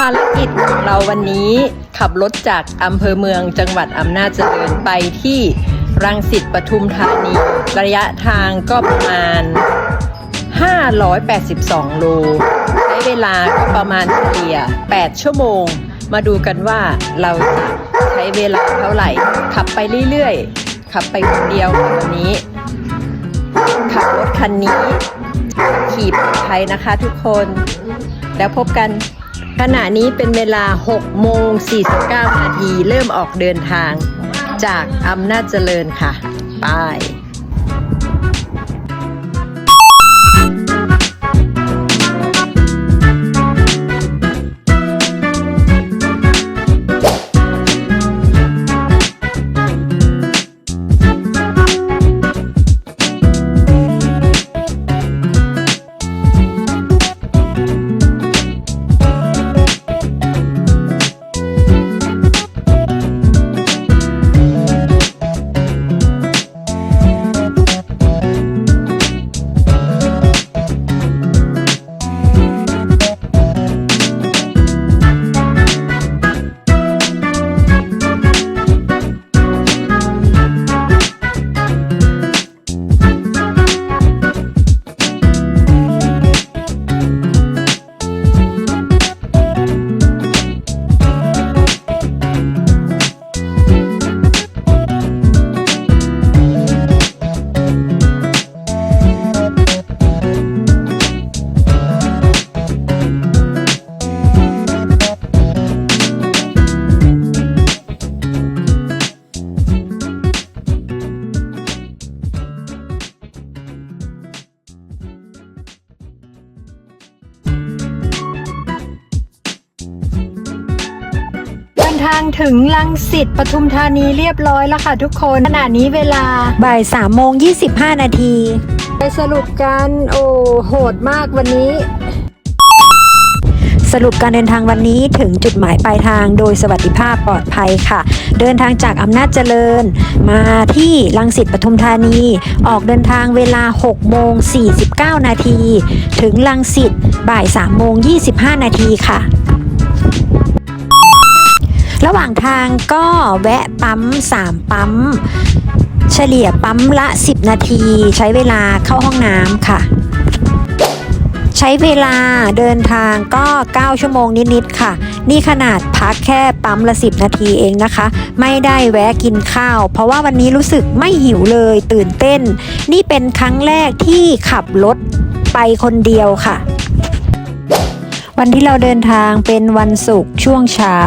ภารกิจของเราวันนี้ขับรถจากอำเภอเมืองจังหวัดอำนาจเจริญไปที่รังสิตปทุมธานี ระยะทางก็ประมาณ 582 โล ใช้เวลาก็ประมาณเฉลี่ย 8 ชั่วโมง มาดูกันว่าเราจะใช้เวลาเท่าไหร่ ขับไปเรื่อยๆ ขับไปคนเดียววันนี้ ขับรถคันนี้ ขี่ปลอดภัยนะคะทุกคน แล้วพบกัน ขณะนี้เป็นเวลา 6 โมง 49 นาที เริ่มออกเดินทางจากอำนาจเจริญค่ะ ไป ทางถึงลังสิตปทุมธานีเรียบร้อยแล้วค่ะทุกคนขณะนี้เวลาบ่าย3โมง25 นาที ไปสรุปกันโอ้โหดมากวันนี้ สรุปการเดินทางวันนี้ถึงจุดหมายปลายทางโดยสวัสดิภาพปลอดภัยค่ะ เดินทางจากอำนาจเจริญ มาที่ลังสิตปทุมธานี ออกเดินทางเวลา6โมง49 นาที ถึงลังสิตบ่าย3โมง25 นาทีค่ะ ระหว่างทางก็แวะปั๊ม 3 ปั๊ม เฉลี่ยปั๊มละ 10 นาที ใช้เวลาเข้าห้องน้ำค่ะ ใช้เวลาเดินทางก็ 9 ชั่วโมงนิดๆค่ะ นี่ขนาดพักแค่ปั๊มละ 10 นาทีเองนะคะ ไม่ได้แวะกินข้าว เพราะว่าวันนี้รู้สึกไม่หิวเลยตื่นเต้น นี่เป็นครั้งแรกที่ขับรถไปคนเดียวค่ะ วันที่เราเดินทางเป็นวันศุกร์ช่วงเช้า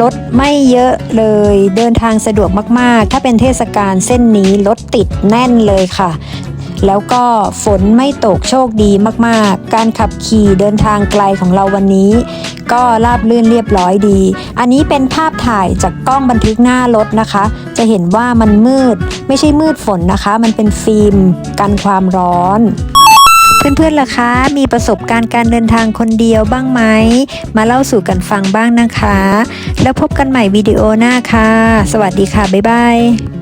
รถไม่เยอะเลย เดินทางสะดวกมากๆ ถ้าเป็นเทศกาลเส้นนี้รถติดแน่นเลยค่ะ แล้วก็ฝนไม่ตกโชคดีมากๆ การขับขี่เดินทางไกลของเราวันนี้ ก็ราบลื่นเรียบร้อยดี อันนี้เป็นภาพถ่ายจากกล้องบันทึกหน้ารถนะคะ จะเห็นว่ามันมืด ไม่ใช่มืดฝนนะคะ มันเป็นฟิล์มกันความร้อน เพื่อนๆล่ะคะ มีประสบการณ์การเดินทางคนเดียวบ้างไหม มาเล่าสู่กันฟังบ้างนะคะ แล้วพบกันใหม่วิดีโอหน้าค่ะ สวัสดีค่ะ บ๊ายบาย